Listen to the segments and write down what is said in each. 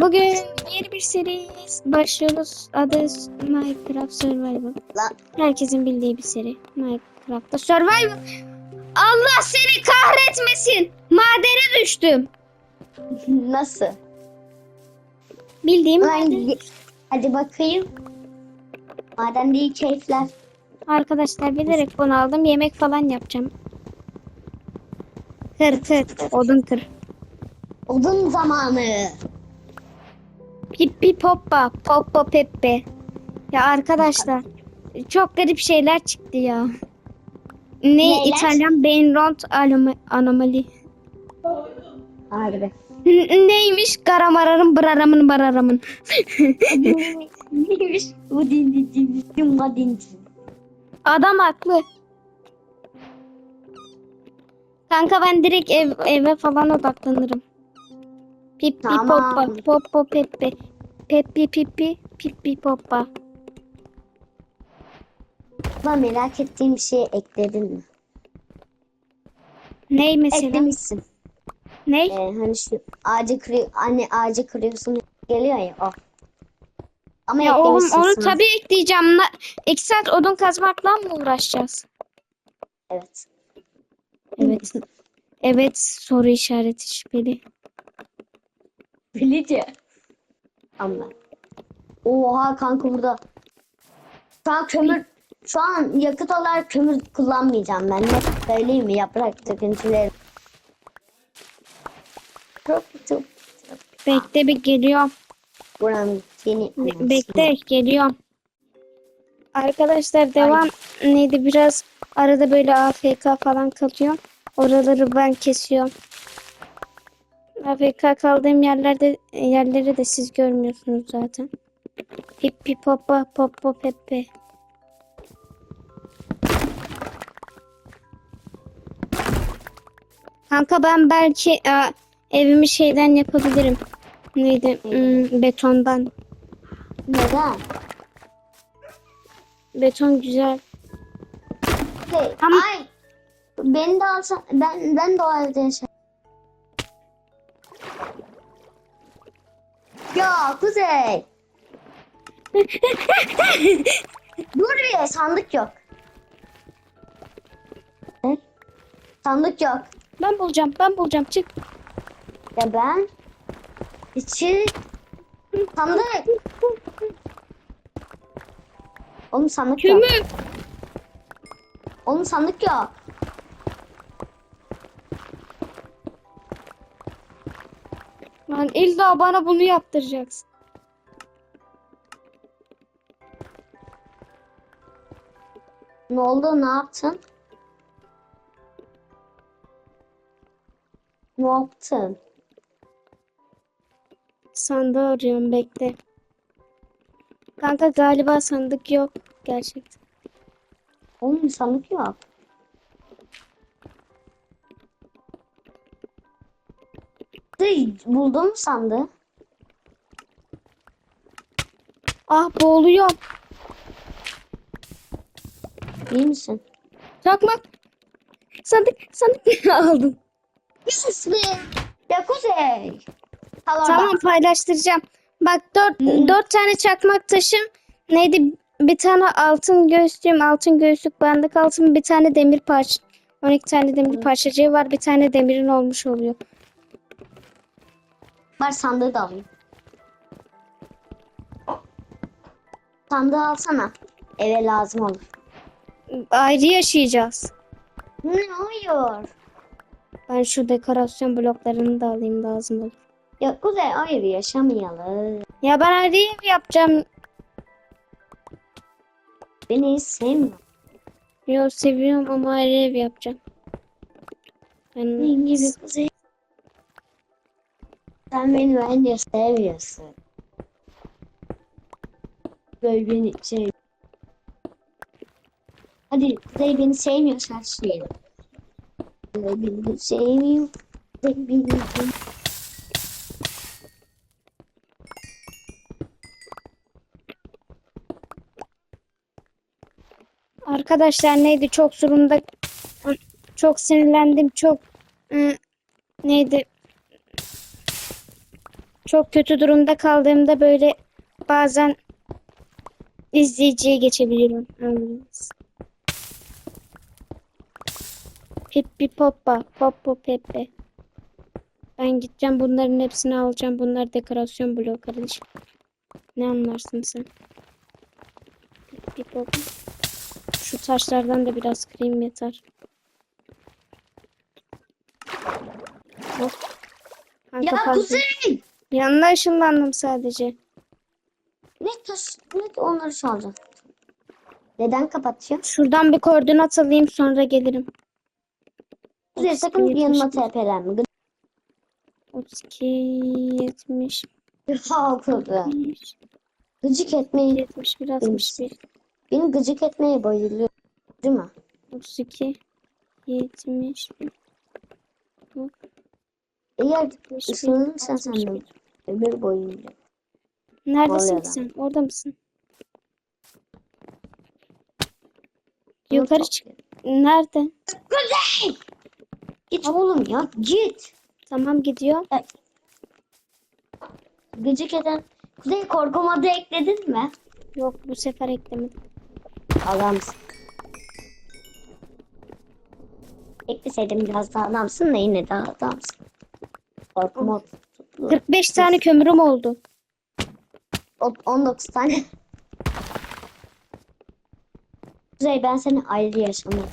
Bugün yeni bir seri başlıyoruz. Adı Minecraft Survival. Herkesin bildiği bir seri. Minecraft'ta Survival. Allah seni kahretmesin. Madene düştüm. nasıl? Bildiğim maden. Hadi bakayım. Maden değil keyifler. Arkadaşlar bilerek bunu aldım. Yemek falan yapacağım. Kır kır. Odun kır. Odun zamanı. Pippi poppa. Poppo peppe. Ya arkadaşlar. Çok garip şeyler çıktı ya. Ne Neyler? İtalyan Bainront anom- anomali. Harbi. Neymiş? Garamararım bıraramın bararamın. Neymiş? Adam haklı. Kanka ben direkt ev, eve falan odaklanırım. Pippi Tamam. poppa poppo peppe. Peppi pippi pippi poppa. Ben merak ettiğim bir şey ekledin mi? Ney mesela? Eklemişsin. Ney? Ee, hani şu ağacı kırıyor, anne ağacı kırıyorsun geliyor ya o. Ama Ya oğlum onu sana. tabii ekleyeceğim. Na- İki saat odun kazmakla mı uğraşacağız? Evet. Evet. Evet soru işareti şüpheli. Ama. Oha kanka burada. Şu an kömür şu an yakıt olarak kömür kullanmayacağım ben. Ne söyleyeyim mi? Yaprak döküntüleri. Çok çok Bekle bir geliyorum. buram yeni. Be- Bekle geliyorum. Arkadaşlar devam neydi biraz arada böyle AFK falan kalıyor. Oraları ben kesiyorum. AFK kaldığım yerlerde yerleri de siz görmüyorsunuz zaten. Pippi poppa poppo peppe. Kanka ben belki e, evimi şeyden yapabilirim. Neydi? Hmm, betondan. Neden? Beton güzel. Hey, Ama- ay. Beni de alsan ben ben de o evde yaşarım. Ya Kuzey. Dur bir sandık yok. Ne? Sandık yok. Ben bulacağım, ben bulacağım. Çık. Ya ben içi sandık. Oğlum sandık yok. Kömür. Oğlum sandık yok. İlla bana bunu yaptıracaksın. Ne oldu? Ne yaptın? Ne yaptın? Sandığı arıyorum bekle. Kanka galiba sandık yok. Gerçekten. Oğlum sandık yok. Hey, buldun mu sandığı? Ah boğuluyorum. İyi misin? Çakmak. Sandık, sandık aldım. Yes be! Ya Kuzey! Tamam. Tamam paylaştıracağım. Bak dört, Hmm. dört tane çakmak taşım. Neydi? Bir tane altın göğüslüğüm, altın göğüslük bandık altın, bir tane demir parça. 12 tane demir parçacığı var. Bir tane demirin olmuş oluyor. Var sandığı da alayım. Sandığı alsana. Eve lazım olur. Ayrı yaşayacağız. Ne hayır? Ben şu dekorasyon bloklarını da alayım lazım olur. Ya Kuzey hayır yaşamayalım. Ya ben ayrı ev yapacağım. Beni hiç sevmiyor. Yo seviyorum ama ayrı ev yapacağım. Ben Benim gibi Kuzey. Sen beni bence seviyorsun. Böyle beni şey. Hadi Kuzey beni sevmiyorsan şey. Kuzey beni sevmiyor. Kuzey beni sevmiyor. Arkadaşlar neydi çok sorunda çok sinirlendim çok neydi Çok kötü durumda kaldığımda böyle bazen izleyiciye geçebiliyorum. Anladınız. Pippi poppa, poppo pepe. Ben gideceğim bunların hepsini alacağım. Bunlar dekorasyon bloğu kardeşim. Ne anlarsın sen? Pippi poppa. Şu taşlardan da biraz kırayım yeter. Hop. Kanka Ya fazla- Kuzey! Yanına ışınlandım sadece. Ne taş, ne onları çalacağım. Neden kapatıyor? Şuradan bir koordinat alayım sonra gelirim. Kuzey sakın Yetmiş yanıma bir. TP'lenme. 32, 70, Ha. 70, Gıcık etmeyi, 71, 61, beni gıcık etmeye bayılıyor. Değil mi? 32, 71, Eğer 71, ısınırsan sen de 61. ömür boyunca. Neredesin ki lan. sen? Orada mısın? Yukarı çık. Nerede? Kuzey! Git oğlum ya git. Tamam gidiyor. Gıcık eden. Kuzey korku modu ekledin mi? Yok bu sefer eklemedim. Adamsın. Ekleseydim biraz daha adamsın da yine de adamsın. Korku modu. 45 tane kömürüm oldu. O- 19 tane. Kuzey ben seni ayrı yaşamadım.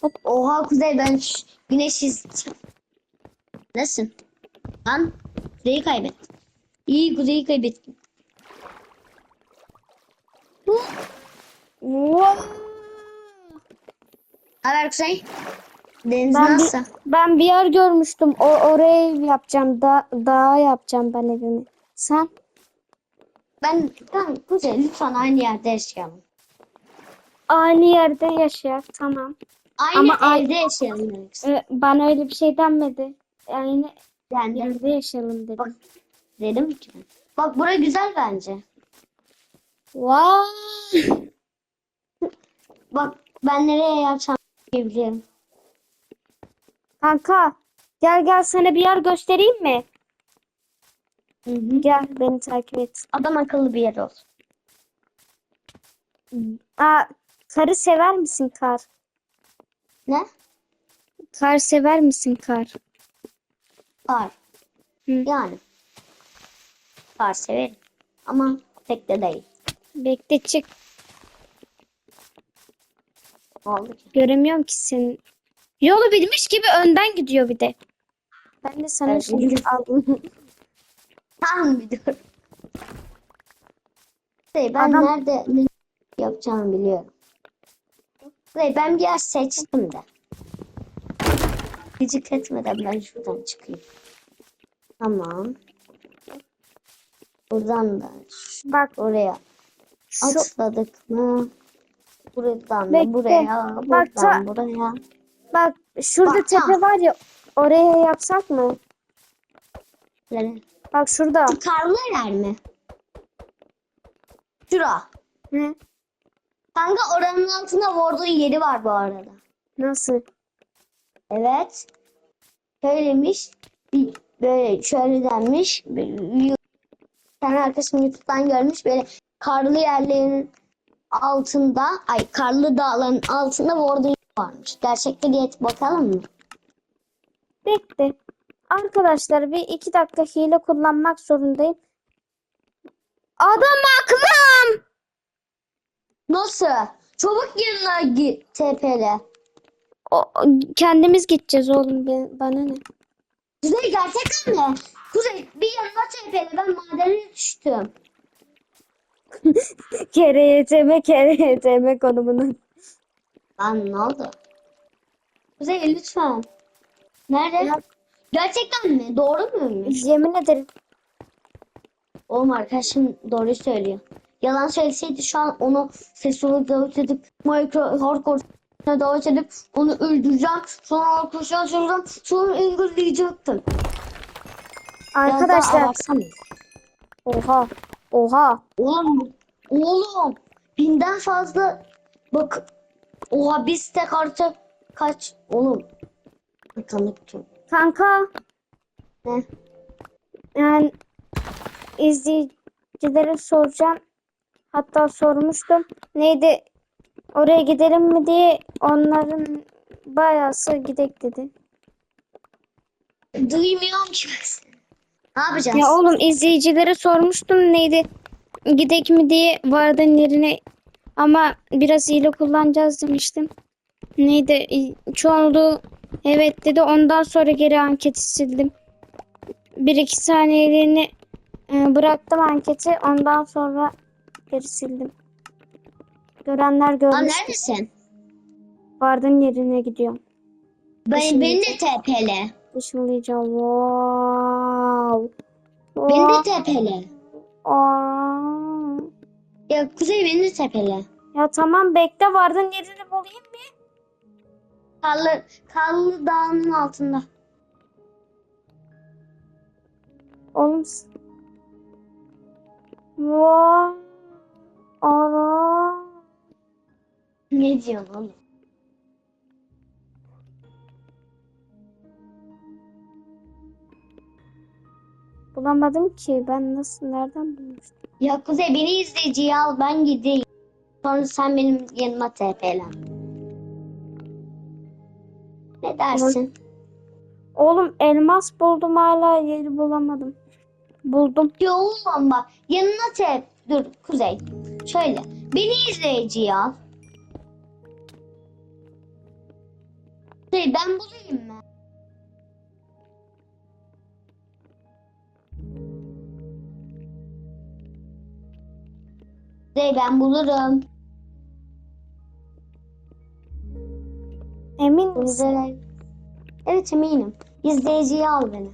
Hop. Oha Kuzey ben güneş izleyeceğim. Nasılsın? Lan Kuzey'i kaybettim. İyi Kuzey'i kaybettim. Wow. Haber Kuzey? Deniz Ben bir, nasıl? ben bir yer görmüştüm. O oraya yapacağım. Da, dağa yapacağım ben evimi. Sen? Ben, ben Kuzey lütfen aynı yerde yaşayalım. Aynı yerde yaşayak. Tamam. Aynı Ama evde yaşayalım demek istedim. Ee, bana öyle bir şey denmedi. Aynı Yani yerde yaşayalım dedim. Bak. dedim ki. Bak bura güzel bence. Wow. Bak ben nereye yapacağım biliyorum. Kanka gel gel sana bir yer göstereyim mi? Hı hı. Gel beni takip et. Adam akıllı bir yer olsun. Aa, karı sever misin kar? Ne? Kar sever misin kar? Kar. Hı. Yani. Kar severim. Ama pek de değil. Bekle çık. Oldu? Göremiyorum ki seni. Yolu bilmiş gibi önden gidiyor bir de. Ben de sana Evet, biliyorum. aldım. Tamam biliyorum. Şey, ben Adam- nerede ne yapacağımı biliyorum. Şey, ben bir yer seçtim de. Gıcık etmeden ben şuradan çıkayım. Tamam. Buradan da Bak oraya şu atladık mı? Buradan Bekle. da buraya, Bak buradan ta- buraya. Bak şurada Bak, tepe tamam. var ya oraya yapsak mı? Yani, Bak şurada. şu karlı yer mi? Şura. Hı? Kanka oranın altında vurduğu yeri var bu arada. Nasıl? Evet. Söylemiş. Bir, böyle şöyle denmiş. Tane arkadaşım YouTube'dan görmüş. Böyle karlı yerlerin altında, ay karlı dağların altında vurduğu varmış. Gerçekte git bakalım mı? Bekle. Arkadaşlar bir iki dakika hile kullanmak zorundayım. Adam aklım. Nasıl? Çabuk git TP'le. O, kendimiz gideceğiz oğlum. Ben- bana ne? Kuzey gerçekten mi? Kuzey bir yanıma TP'le ben madene düştüm. Kere yeteme kere yeteme konumunu. Lan ne oldu? Kuzey lütfen. Nerede? Ya- Gerçekten mi? Doğru muymuş? Yemin ederim. Oğlum arkadaşım doğru söylüyor. Yalan söyleseydi şu an onu ses olarak davet edip micro hardcore davet edip onu öldüreceğim. Sonra arkadaşlar soracağım. Sonra engelleyecektim. Arkadaşlar. Oha. Oha. Oğlum, oğlum binden fazla bak oha biz tek artı kaç oğlum kim? Kanka. Ne? Yani izleyicilere soracağım. Hatta sormuştum. Neydi? Oraya gidelim mi diye onların bayağısı gidek dedi. Duymuyorum ki. Ne yapacağız? Ya oğlum izleyicilere sormuştum neydi? Gidek mi diye vardın yerine ama biraz hile kullanacağız demiştim. Neydi? Çoğunluğu evet dedi. Ondan sonra geri anketi sildim. Bir iki saniyeliğine e, bıraktım anketi. Ondan sonra geri sildim. Görenler görmüş. neredesin? Vardın yerine gidiyorum. Ben, beni de tepele. Işınlayacağım. Wow. Beni de tepele. Aa. Ya Kuzey beni de tepele. Ya tamam bekle vardın yerini bulayım bir. Karlı, Karlı Dağı'nın altında. Oğlum. Vay. Ara. Ne diyorsun oğlum? Bulamadım ki. Ben nasıl nereden bulmuştum? Ya Kuzey beni izleyiciye al ben gideyim. Sonra sen benim yanıma tepelen. Ne dersin? Oğlum elmas buldum hala yeri bulamadım. Buldum. Ya oğlum bak yanına tep. Dur Kuzey. Şöyle. Beni izleyiciye al. Kuzey ben bulayım mı? Kuzey ben bulurum. Emin misin? Evet eminim. İzleyiciye al beni.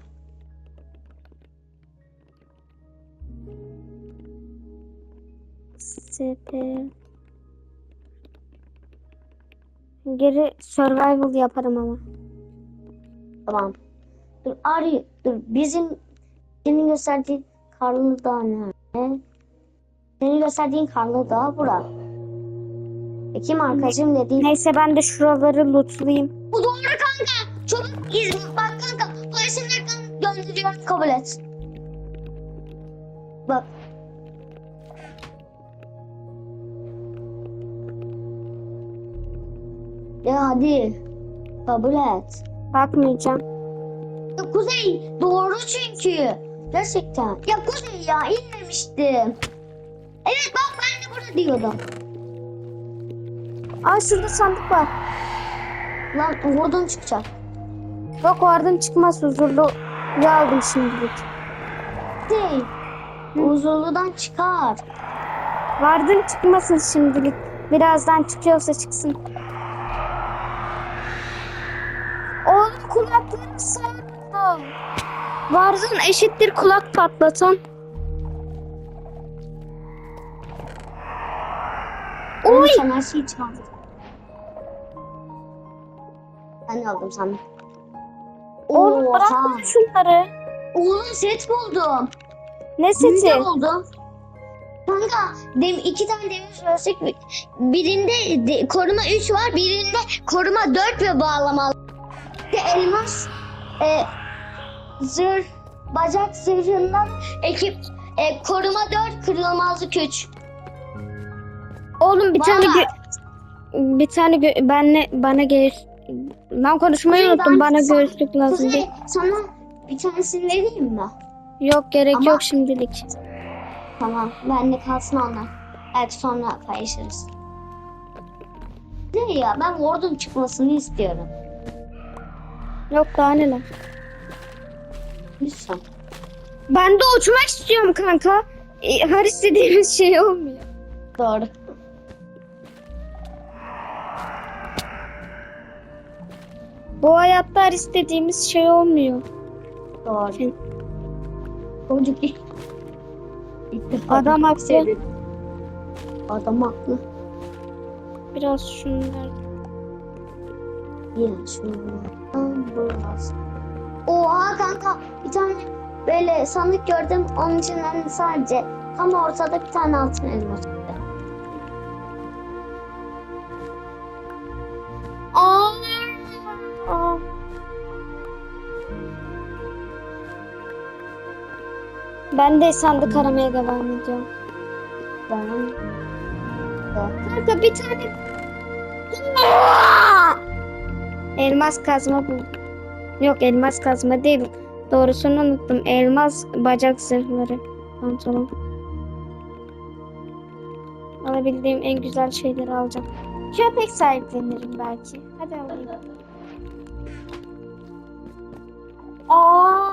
Sepe. Geri survival yaparım ama. Tamam. Dur arıyor. Dur bizim senin gösterdiğin karlı dağ nerede? Senin gösterdiğin karlı dağ bura. E kim arkadaşım dediğin? Neyse ben de şuraları lootlayayım. Bu doğru kanka. Çabuk izle. Bak kanka. Polisin nereden gönderiyorum kabul et. Bak. Ya hadi. Kabul et. Bakmayacağım. Ya Kuzey doğru çünkü. Gerçekten. Ya Kuzey ya inmemiştim. Evet bak ben de burada diyordum. Aa şurada sandık var. Lan oradan çıkacak. Yok vardın çıkmaz huzurlu. Ya aldım şimdilik. Kuzey. Huzurludan çıkar. Vardın çıkmasın şimdilik. Birazdan çıkıyorsa çıksın. Oğlum kulaklarım sarıldı. Vardın eşittir kulak patlatan. Sen her şeyi çaldın. Ben de aldım sandım. Oğlum Oha. bırak şunları. Oğlum set buldum. Ne Seti seti? buldum. Kanka dem iki tane demir söylesek birinde de- koruma 3 var birinde koruma 4 ve bağlamalı. Bir de elmas e, zırh bacak zırhından ekip e, koruma 4 kırılmazlık 3. Oğlum bir tane Valla. gö- bir tane gö- benle bana göğüs lan konuşmayı Kuzey, unuttum. ben Bana sana- göğüslük lazım Kuzey sana bir tanesini vereyim mi? Yok gerek Ama- yok şimdilik. Tamam bende kalsın onlar. Belki sonra paylaşırız. Ne ya ben Ward'un çıkmasını istiyorum. Yok daha neler. Lütfen. Ben de uçmak istiyorum kanka. E, her istediğimiz şey olmuyor. Doğru. Bu hayatta her istediğimiz şey olmuyor. Doğru. Sen- Çocuk ilk. İlk defa Adam haklı. seyredim. Adam haklı. Biraz şunlar. Ya şuradan biraz. Oha kanka bir tane böyle sandık gördüm. Onun içinden sadece tam ortada bir tane altın elma Ben de sandık aramaya devam ediyorum. Ben Kanka bir tane elmas kazma buldum. Yok elmas kazma değil. Doğrusunu unuttum. Elmas bacak zırhları. Pantolon. Alabildiğim en güzel şeyleri alacağım. Köpek sahiplenirim belki. Hadi alayım. Aa,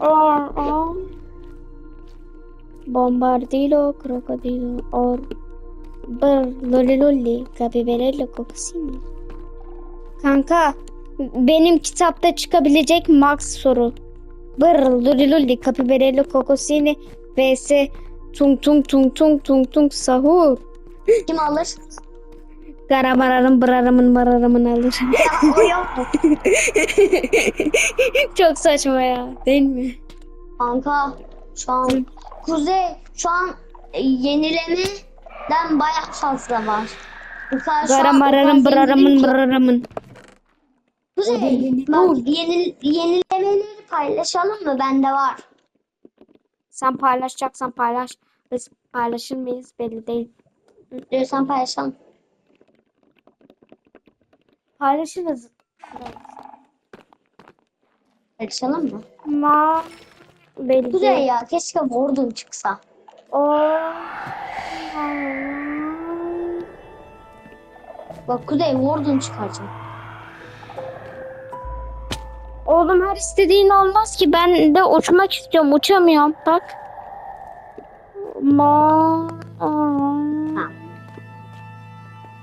aa, aa. Bombardilo, krokodilo, or, bır, loli loli, capibello, kokosini. Kanka, benim kitapta çıkabilecek max soru. Bır, loli loli, capibello, kokosini, vs tung tung tung tung tung tung sahur. kim alır? Garamararım bırarımın mararımın alır. Ya, o yok? Çok saçma ya, değil mi? Kanka şu an Kuzey şu an e, yenilemeden bayağı fazla var. O Garamararım kadar bırarımın mırarımın. Kuzey bak yeni, yenilemeleri paylaşalım mı? Bende var. Sen paylaşacaksan paylaş. Biz paylaşır mıyız belli değil. Diyorsan paylaşalım. Paylaşırız. Paylaşalım mı? Ma Kuzey değil. ya keşke Warden çıksa. O Bak Kuzey Warden çıkaracağım. Oğlum her istediğin olmaz ki. Ben de uçmak istiyorum. Uçamıyorum. Bak. Ma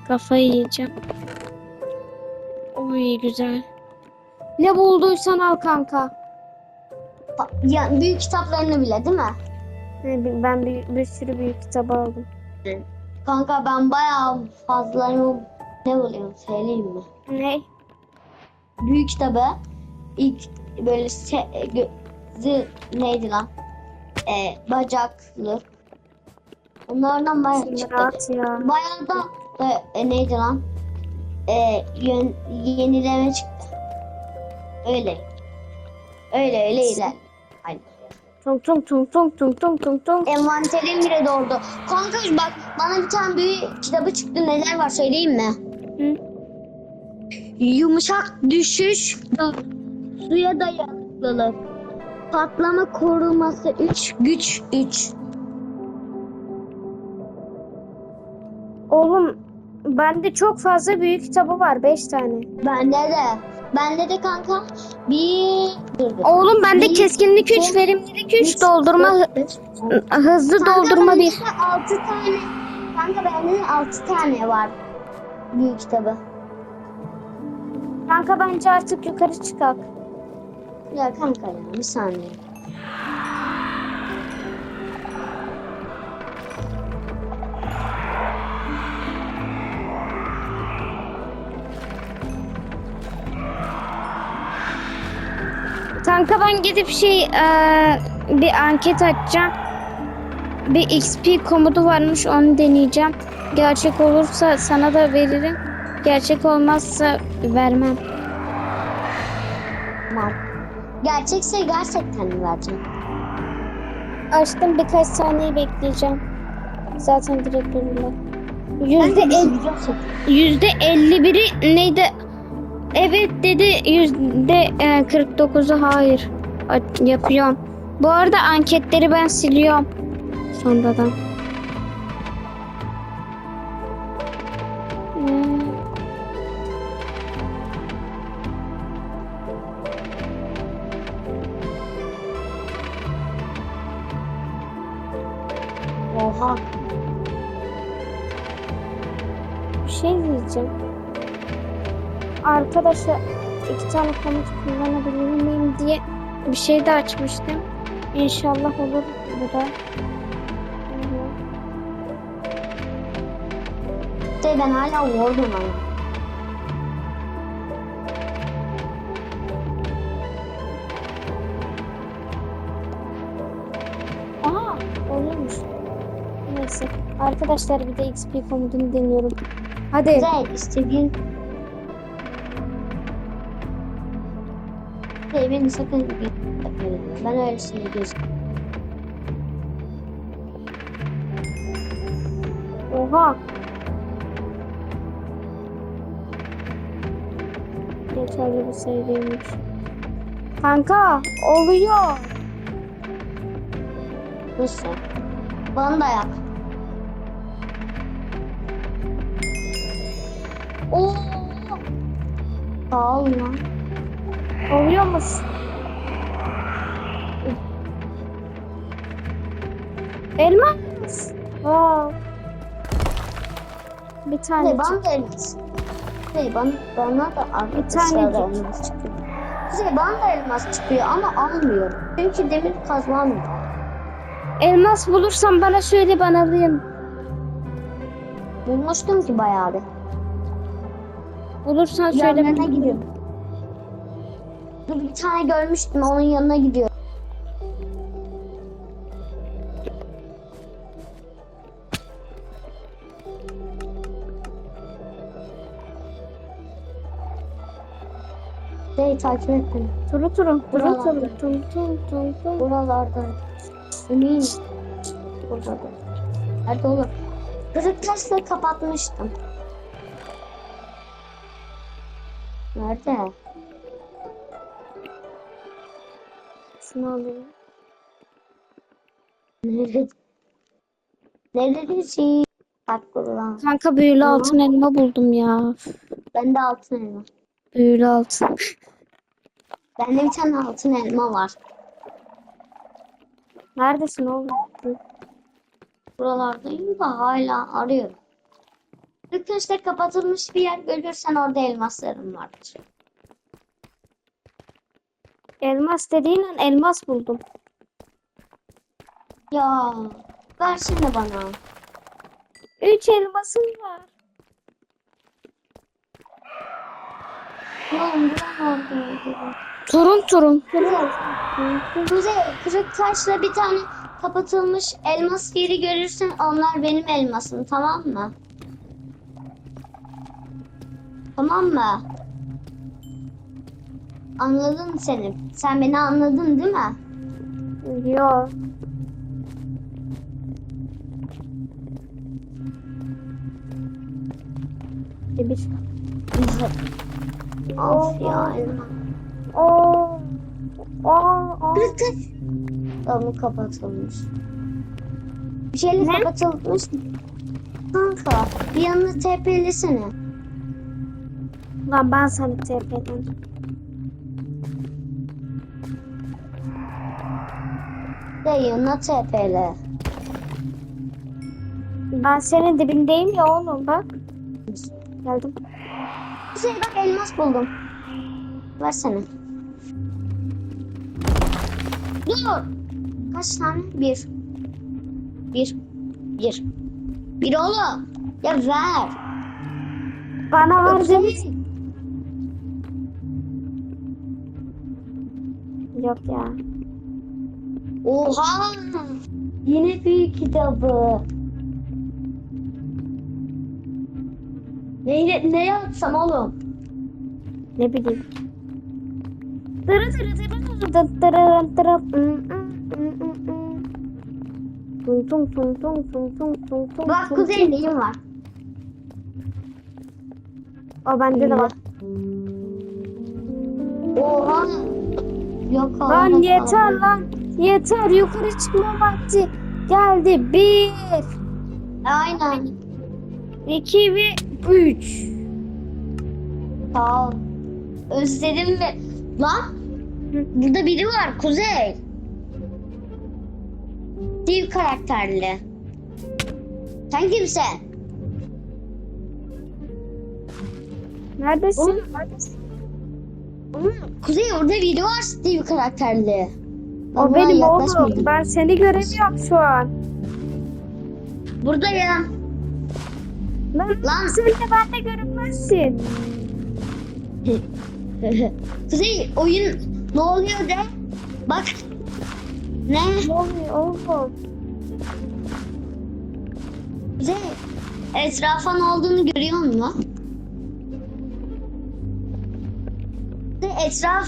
Kafayı yiyeceğim. Oy güzel. Ne bulduysan al kanka. Ya, büyük kitaplarını bile değil mi? Ben bir, bir sürü büyük kitap aldım. Kanka ben bayağı fazla ne buluyorum söyleyeyim mi? Ne? Büyük kitabı ilk böyle se, gözü neydi lan? Ee, bacaklı. Onlardan bayağı çıktı. Bayağı da e, e, neydi lan? Ee, yön, yenileme çıktı. Öyle. Öyle öyle iler. Tung tung tung tung tung tung tung tung. Envanterim bile doldu. Kanka bak bana bir tane büyük kitabı çıktı. Neler var söyleyeyim mi? Hı? Yumuşak düşüş, suya dayanıklılık, patlama koruması 3, güç 3. Oğlum bende çok fazla büyük kitabı var. Beş tane. Bende de. Bende de kanka bir... Oğlum bende Bir, keskinlik 3, iki, verimlilik 3, Üç, doldurma dört, altı. hızlı Kanka doldurma bende 1. de altı tane. Kanka bende de 6 tane var. Büyük kitabı. Kanka bence artık yukarı çıkak. Ya kanka ya bir saniye. Kanka ben gidip şey eee, bir anket açacağım. Bir XP komodu varmış onu deneyeceğim. Gerçek olursa sana da veririm. Gerçek olmazsa vermem. Tamam. Gerçekse gerçekten mi vereceğim? Açtım birkaç saniye bekleyeceğim. Zaten direkt verirler. Ben Yüzde de el- video çekeyim. Yüzde 51'i neydi? Evet dedi. Yüzde e, 49'u hayır. A- Yapıyorum. Bu arada anketleri ben siliyorum. Sonradan. Arkadaşlar iki tane komut kullanabilir miyim diye bir şey de açmıştım. İnşallah olur bu da. De ben hala Warden ama. Neyse. Arkadaşlar bir de XP komutunu deniyorum. Hadi. Güzel istediğin... Beni sakın yapmayın. Ben öylesine gözüm. Oha. Yeterli bir şey. Kanka oluyor. Nasıl? Bana da yap. Oo. Sağ olun. Oluyor musun? Elmas. Wow. Bir tane. Kuzey bana da elmas. Kuzey bana, bana da arkadaşlar tanecik. elmas çıkıyor. Kuzey bana da elmas çıkıyor ama almıyorum. Çünkü demir kazmam yok. Elmas bulursan bana söyle ben alayım. Bulmuştum ki bayağı bir. Bulursan söyle. Yanlarına gidiyorum. Bir tane görmüştüm onun yanına gidiyorum. Şey takip et beni. Turu turu. Turu turu. Turu turu turu. Buralarda. Eminim. Burada da. Nerede olur? Kırık taşla kapatmıştım. Nerede? Şunu alayım. Nerede? Neredesin? Bak buradan. Kanka büyülü Tamam. altın elma buldum ya. Bende altın elma. Büyülü altın. Bende bir tane altın elma var. Neredesin oğlum? Buralardayım da hala arıyorum. Taşla kapatılmış bir yer görürsen orada elmaslarım vardır. Elmas dediğin an elmas buldum. Ya versene bana. Üç elmasım var. Oğlum buralardaydı. Turun turun. Kuzey, kırık taşla bir tane kapatılmış elmas yeri görürsen onlar benim elmasım tamam mı? Tamam mı? Anladın seni. Sen beni anladın değil mi? Yo. E bir. of ya elma. Aa, aa. Kırık taş. Damı kapatılmış. Bir şeyle Ne? kapatılmış. Kanka bir yanına TP'lesene. Lan ben seni TP'den. De yanına TP'le. Ben senin dibindeyim ya oğlum bak. Geldim. Kuzey bak elmas buldum. Versene. Dur. Kaç tane? Bir. Bir. Bir. Bir oğlum. Ya ver. Bana var Kuzey. demiş. Yok ya. Oha. Yine büyük kitabı. Neyle, ne yapsam oğlum? Ne bileyim. Bak kuzey neyim var? O bende de var. Oha. Yok Lan yeter lan. Yeter yukarı çıkma vakti. Geldi. Bir, Aynen. iki ve üç. Sağ ol. Özledim mi? Lan burada biri var Kuzey. Steve karakterli. Sen kimsin? Neredesin? Oğlum, Oğlum, Kuzey orada biri var Steve karakterli. O buna benim oğlum. Ben seni göremiyorum şu an. Burada ya. Lan, Lan. sen de bende görünmezsin. Kuzey oyun ne oluyor de? Bak. Ne? Ne oluyor oğlum? Kuzey etrafa ne olduğunu görüyor musun? Etraf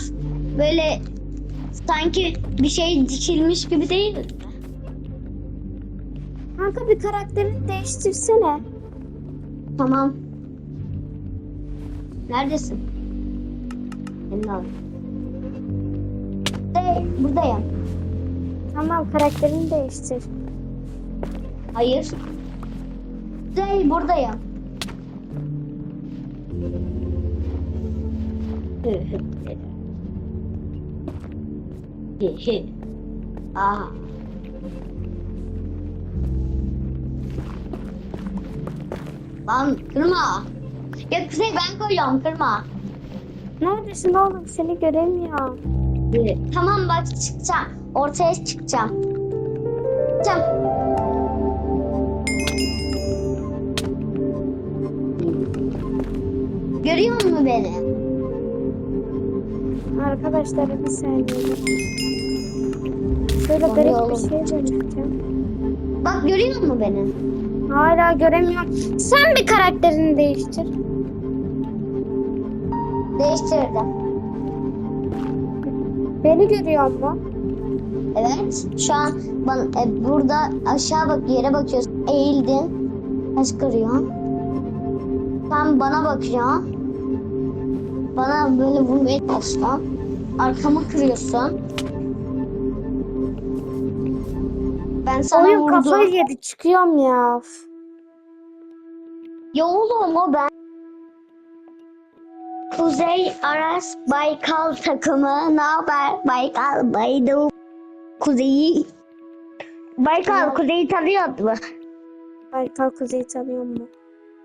böyle sanki bir şey dikilmiş gibi değil mi? Kanka bir karakterini değiştirsene. Tamam. Neredesin? Senin. Hey, buradayım. Tamam karakterini değiştir. Hayır. Hey, buradayım. Hı. Aha. Lan kırma. Ya Kuzey ben koyuyorum kırma. Neredesin oğlum seni göremiyorum. Tamam bak çıkacağım. Ortaya çıkacağım. Çıkacağım. Görüyor musun beni? Arkadaşlar bir saniye. Şöyle garip bir şey çekeceğim. Bak görüyor musun beni? Hala göremiyorum. Sen bir karakterini değiştir. Değiştirdim. Beni görüyor mu? Evet. Şu an bana, e, burada aşağı bak yere bakıyorsun. Eğildin. Taş kırıyorsun. Sen bana bakıyorsun. Bana böyle vurmaya çalışıyorsun. Arkamı kırıyorsun. Ben sana Oyun vurdum. kafayı yedi çıkıyorum ya. Ya oğlum o ben. Kuzey Aras Baykal takımı. Ne haber? Baykal Baydo. Kuzey'i. Baykal Kuzey'i tanıyor mu? Baykal Kuzey'i tanıyor mu?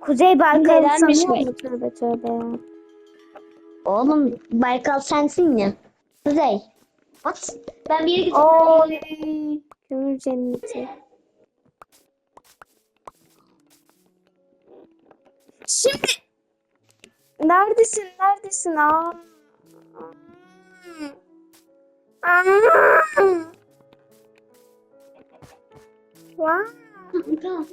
Kuzey Baykal'ı tanıyor mu? Tövbe tövbe ya. Oğlum Baykal sensin ya. Kuzey. At. Ben bir yere Oy. Kömür cenneti. Şimdi neredesin? Neredesin? Aa. Aa. Vay. Kanka,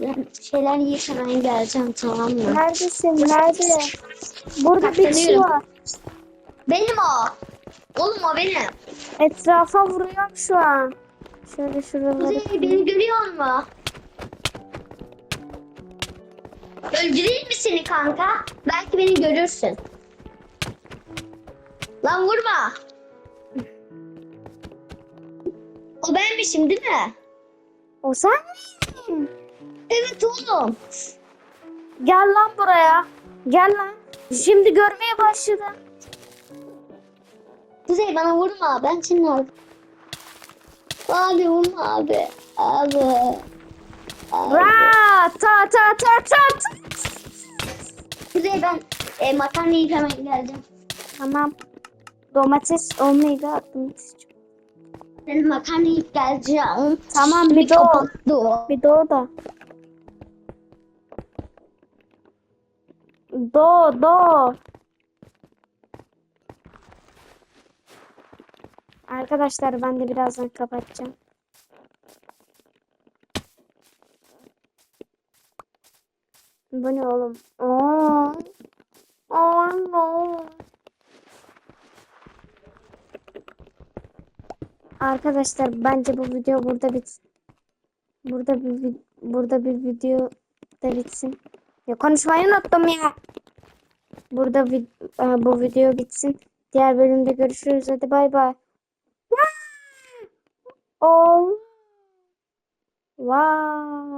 Ben şeyler yiyip hemen geleceğim tamam mı? Neredesin? Nerede? Burada bir kişi Saklanıyorum. var. Benim o. Oğlum o benim. Etrafa vuruyorum şu an. Şöyle şuraları. Kuzey beni görüyor mu? Öldüreyim mi seni kanka? Belki beni görürsün. Lan vurma. O benmişim değil mi? O sen misin? Evet oğlum. Gel lan buraya. Gel lan. Şimdi görmeye başladım. Kuzey bana vurma. Ben senin abi. Abi vurma abi. Abi. Abi. Ra ta ta ta ta. ta. Kuzey ben e, makarna yiyip hemen geleceğim. Tamam. Domates olmaydı domates. Senin makarna yiyip geleceğim. Tamam, bir de o. Bir de o da. Do do. Arkadaşlar ben de birazdan kapatacağım. Bu ne oğlum? Oo. Oo, no. Arkadaşlar bence bu video burada bitsin. Burada bir burada bir video da bitsin. Ya konuşmayı unuttum ya. Burada vi- e, bu video bitsin. Diğer bölümde görüşürüz. Hadi bay bay. Oh. Wow.